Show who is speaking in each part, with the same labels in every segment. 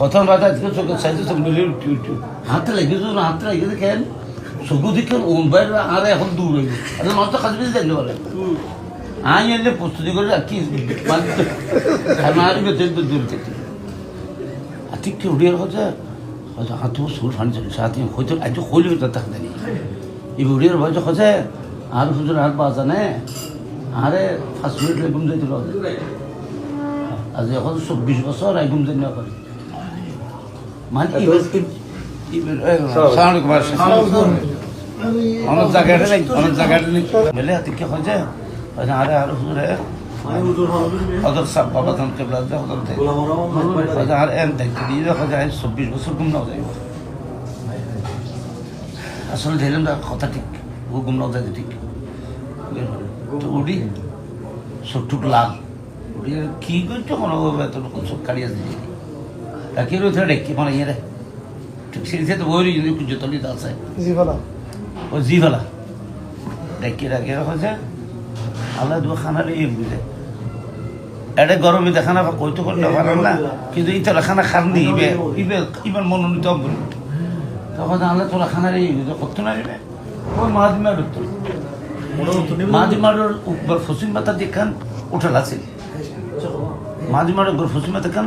Speaker 1: প্রথম রাত আজকে চোখের সাইজে সব মিলে উঠি উঠি। হাতে লেগেছে না হাতে লেগেছে কেন চকু দিকে বাইরে আর এখন দূর গেছে। আর নষ্ট কাজ বেশি জানতে পারে। আই এলে প্রস্তুতি করে রাখি। আমার ভেতরে তো দূর থেকে। আর ঠিক কি উড়িয়ে হচ্ছে হয়তো হাত সুর ফানি চলে সাথে হয়তো আজ হলি হইতে থাকতে নেই এই উড়িয়ে হয়তো হচ্ছে আর হুজুর আর বাজা নে আরে ফার্স্ট মিনিট ঘুম যাইছিল আজ এখন চব্বিশ বছর আই ঘুম যাই পারি মানে অনেক জায়গাটা নেই অনেক জায়গাটা নেই। মেলে হাতে কি হয়েছে হয়তো আরে আর হুজুরে হজর সাহ বাবা তান কেবলা দে হজর দে। হয়তো আর এন দেখতে দিয়ে দেখা যায় চব্বিশ বছর ঘুম নাও যাইব আসলে ধরলাম না কথা ঠিক ও নাও যায় ঠিক। তো উড়ি চোখটুক লাল। উড়ি কি করছ? কোনো এত চোখ কাড়িয়ে দিলি রয়েছে ডেকি মানে ইয়ে রে ঠিক সিরিজে তো বই যদি কুঞ্জ তলিতে আছে
Speaker 2: জি ভালো
Speaker 1: ও জি ফেলা ডেকি রাখে হয়েছে আল্লাহ দু খানা রে বুঝে এটা গরমে দেখা না কই তো করলে পারেন না কিন্তু ইতলা খানা খাননি ইবে ইবে ইবার মনোনীত বলি তখন আল্লাহ তোলা খানা রে বুঝে কত না রে ওই মাহাদিমার উত্তর মাহাদিমার উপর ফসিম মাথা দেখান উঠাল আছে মাহাদিমার উপর ফসিম মাথা দেখান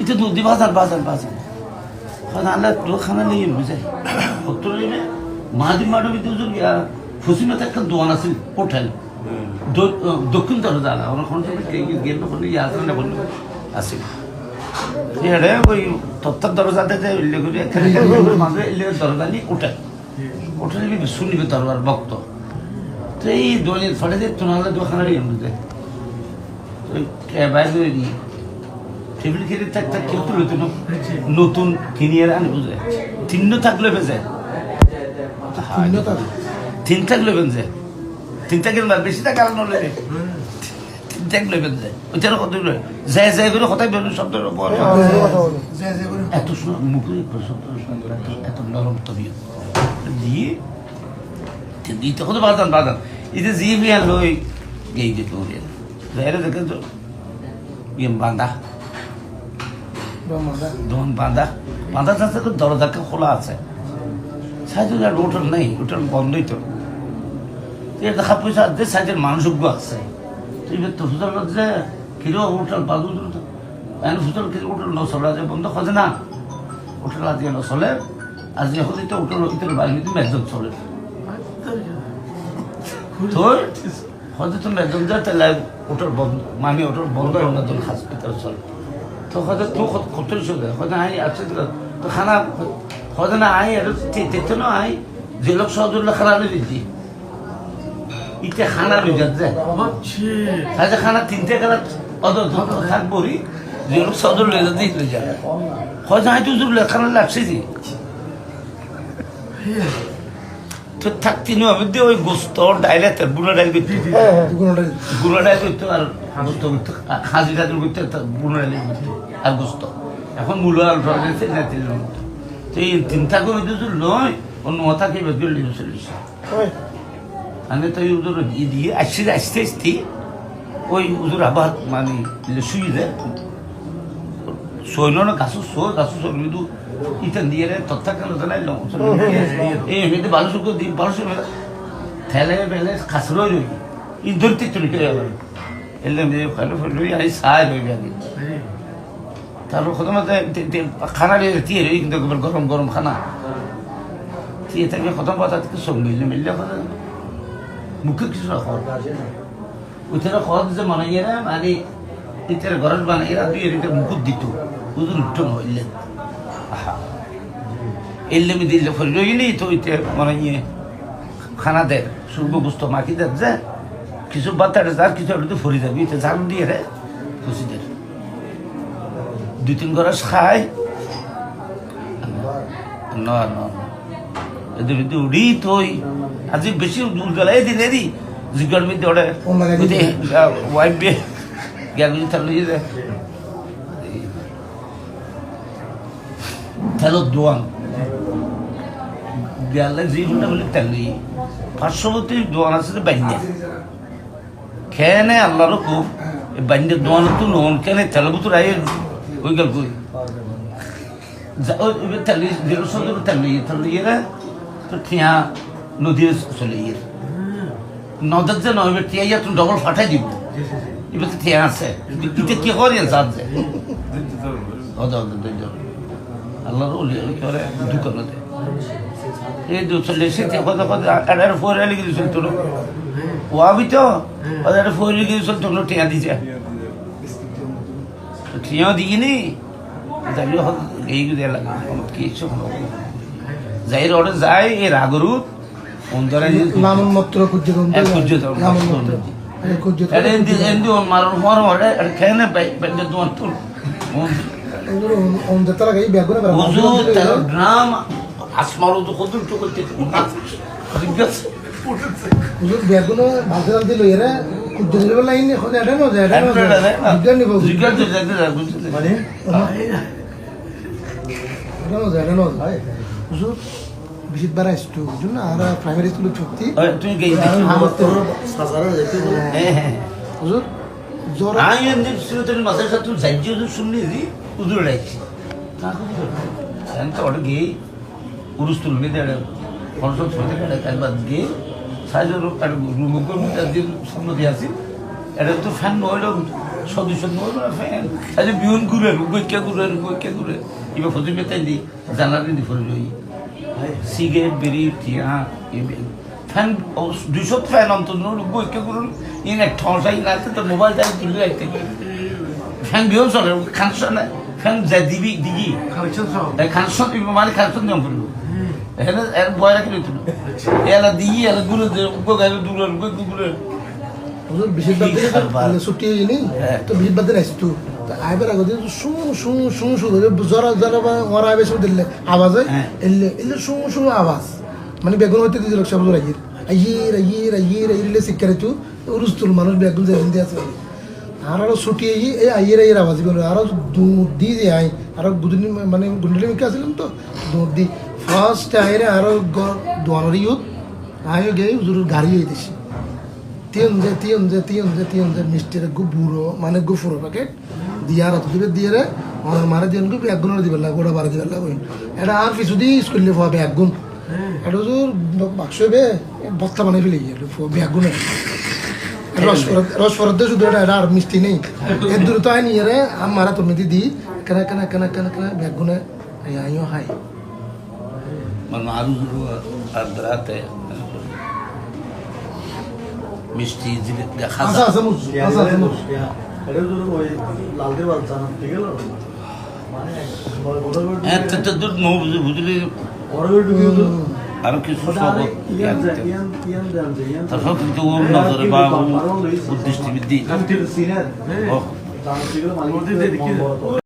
Speaker 1: এটা দুধ দি বাজার বাজার বাজার। খানা আল্লাহ তো খানা নিয়ে বুঝে উত্তর নিয়ে মাদি মাডো বিদ্যুৎ গিয়া ফুসিমাতে একটা দোয়ান আছে হোটেল দক্ষিণ দরজা আলা ওরা কোন গেল কোন ইয়ে আসলে বলল আসে এড়ে ওই তত্ত্বের দরজাতে যে উল্লেখ করি এখানে মাঝে উল্লেখ দরজা নিয়ে উঠে নিবি শুনিবে দরবার ভক্ত। এই দোয়ানের ফলে যে তোনালে বাইরে টেবিল খেলে থাক থাক কেউ তুলে তুলো নতুন কিনিয়ে আনি বুঝে। তিন থাকলে বেজে। তিন থাকলে বেজে। তিন থাকলে বেশি টাকা নলে। রে তিন থাকলে বেজে। ওইটার কত লয় যায় যায় করে কথাই বেরোন শব্দ এত সুন্দর মুখে শব্দ সুন্দর এত- এত নরম তবিয়ত। দিয়ে দিয়ে তখন তো বাদান বাদান এই যে জি বিয়ার গেই দিত এরা দেখে তো। ইয়ে বাঁধা দোকান বাঁধা। বাঁধা। তো দরজাকে খোলা আছে। সাইজের আর হোটেল নেই হোটেল বন্ধই তো। দেখা পয়সা আছে সাইজের মানুষজ্ঞ আছে। তুই তো হোটেল যে কিলো হোটেল বাদু এন হোটেল কিলো হোটেল নচলে যে বন্ধ খোঁজে না। হোটেল আজি নচলে আজি হলে তো হোটেল ভিতরে বাইরে মেজন চলে তোর? হয়তো তো মেজন যায় তাহলে হোটেল বন্ধ মানে হোটেল বন্ধ না তোর হসপিটাল চলে। তো হয়তো তো কত চলে হয়তো আই আছে তো। খানা হয়তো না আই আর তেতে না আই। যে লোক সহজুল্লাহ খানা দিচ্ছি ইতে খানা লই যাচ্ছে আচ্ছা খানা তিনটে খানা অত থাকব যে লোক সদর লই যাচ্ছে লই যাবে হয়তো আই তো খানা লাগছে যে। তো থাকতি নি আমি দিয়ে ওই গোস্ত ডাইলে বুড়ো ডাইল করতে গুঁড়ো ডাইল করতে আর খাসি টাজি করতে ডাইল আর গোস্ত এখন মূল তিন তো এই চিন্তা করে দিয়েছিল নয় অন্য মাথা খেয়ে বের করে চলিস আমি তো দিয়ে আসছে আসতে আসতে ওই আবার মানে শুয়ে দেয় সৈন্য না গাছু সো গাছু সো কিন্তু দিয়ে রে কেন জানাই এই ভালো সুখ দিন ভালো সুখ ঠেলে বেলে খাসরো রই ই ধরতে চলে কে মেয়ে ভালো ভালো আই সাই রই আগে তারপর কত মাতে খানা দিয়ে দিয়ে রই কিন্তু একবার গরম গরম খানা। দিয়ে থাকলে কত কথা থেকে সব মিললে মিললে কথা মুখে কিছু রাখো। উঠে খরচ যে মানাইয়েরা মানে ইতের ঘরের বানাইয়েরা দুই এদিকে মুকুট দিত। উদুর উঠো হইলে আহা। এলে আমি দিলে ফরি রইলি তো ইতে মানে ইয়ে খানা দে সুর্গ বুঝতো মাখি দেখ যে। কিছু বাতারে যার কিছু একটু ফরি যাবি ঝাড়ু দিয়ে রে। খুশি দে। দুই তিন গরস খাই ন ন এদের ভিতরে উড়ি তুই আজি বেশি উজ্জ্বলাই দিনে দি জিগর মধ্যে ওটা। ওয়াইফ বে গিয়া বুঝি তাহলে তাহলে দোয়ান যে বলে তাহলে পার্শ্ববর্তী দোয়ান আছে বাইন্দা খেয়ে নেয় আল্লাহর খুব বাইন্দা দোয়ান তো নোন কেন তেল বুতুর আই ওই গেল কই? তাহলে দেড় সদর তাহলে তাহলে ইয়ে তো ঠিয়া নদীর চলে ইয়ে নদীর যে নয় ঠিয়া, ইয়া তুমি ডবল ফাটাই দিব। এবার তো আছে। ইতে কি করে দুই জন আল্লাহর ওলি কি করে দোকানে দেয় এই দু চলে এসেছে কথা কথা, আর ফোর ওয়াবি তো ওদের ফোর এলে গিয়ে চলতো ঠিয়া দিছে ঠিয়া দিইনি। যাইলে এই দিয়ে লাগে কিছু যাই রোডে যায় এই রাগরুত অন্তরে
Speaker 2: নামন মাত্র কুজ্জে
Speaker 1: কুজ্জে তো
Speaker 2: নামন মাত্র কুজ্জে
Speaker 1: এটা এন্দি এন্দি ওন মারুন হওয়ার হরে এটা খেয়ে না বেঁধে তোমার তুল
Speaker 2: on detta laga i bägge
Speaker 1: হুজুর তার গ্রাম আসমার তো কত তো করতে
Speaker 2: বেগুন লাইন এখন নিব মানে? হুজুর বিশিত বার আসতো হুজুর না? আর প্রাইমারি স্কুলে
Speaker 1: হ্যাঁ হ্যাঁ
Speaker 2: হুজুর জ্বর
Speaker 1: আমি এমনি সিরতনি মাসের সাথে যাইছি ওদের শুনলি দি উদুর রাখছি তো ওটা গিয়ে উরুস তুলনি দেড় ফলসল ছুঁতে কেটে বাদ গিয়ে সাইজের রুমুকের মধ্যে একদিন সম্মতি আসি এটা তো ফ্যান নইল সদস্য নইল ফ্যান সাইজে বিহন ঘুরে গৈকে ঘুরে গৈকে ঘুরে। এবার ফটো মেতাই দি জানালি দি ফলে রই। সিগারেট বেরি টিয়া ফ্যান দুশো ফ্যান অন্তত গৈকে ঘুরে ইন এক ঠসাই লাগতে তো মোবাইল তুলে রাখতে। ফ্যান বিহন চলে খানসন ফ্যান যা দিবি খানসন মানে খানসন করব এখানে এর ভয় রাখি তুলো এলা দিয়ে এলা ঘুরে দে গাড়ি দূরে ঘুরে
Speaker 2: হুজুর বিশিত বার
Speaker 1: কি খাবার?
Speaker 2: দিলে ছুটি
Speaker 1: হ্যাঁ।
Speaker 2: তো বিশিত বার দিন আসতো তো আইবার আগে দিয়ে শু শু শু শু জরা জরা বা ওরা আইবে শুধু দিলে আওয়াজ হয়। এলে এলে শু আওয়াজ। মানে বেগুন হইতে দিছিল সব জোর আইয়ের আইয়ের আইয়ের আইয়ের আইয়ের শিক্ষা রেতু উরুস্তুল মানুষ বেগুন যে হিন্দি আছে। আর আরও ছুটি আই এই আইয়ের আইয়ের আওয়াজ। গেল আরও দুধ দি যে আই আরও গুদিন মানে গুন্ডলি মিকে আসলাম তো দুধ দি ফার্স্ট আইরে আরও দোয়ানোর ইউথ আয়ো গে হুজুর গাড়ি হইতেছি তিনজে তিনজে তিনজে তিনজে মিষ্টির গু বুড়ো মানে গু প্যাকেট দিয়ার অত দিবে দিয়ে রে আমার মারে দিন গু এক গুণের দিবে লাগবে ওটা বারে দিবে লাগবে এটা আর পিছু দিয়ে স্কুল লিখে হবে এক গুণ। এটা তো বাক্স হবে বস্তা বানিয়ে ফেলে গিয়ে ব্যাগ গুণে। রস ফরত দিয়ে শুধু এটা এটা আর মিষ্টি নেই। এর দূরে তো আয় নিয়ে রে আমার তুমি দিদি কেনা কেনা কেনা কেনা কেনা ব্যাগ গুণে আইও হাই
Speaker 1: মানে আরও আর রাতে মিষ্টি জিনিস দেখা
Speaker 2: আচ্ছা আচ্ছা মুস আচ্ছা আচ্ছা মুস
Speaker 1: হ্যাঁ তো তো দূর নো বুঝলি বুঝলি আরও কিছু সব তারপর কিন্তু ওর নজরে বা উদ্দেশ্য বৃদ্ধি ও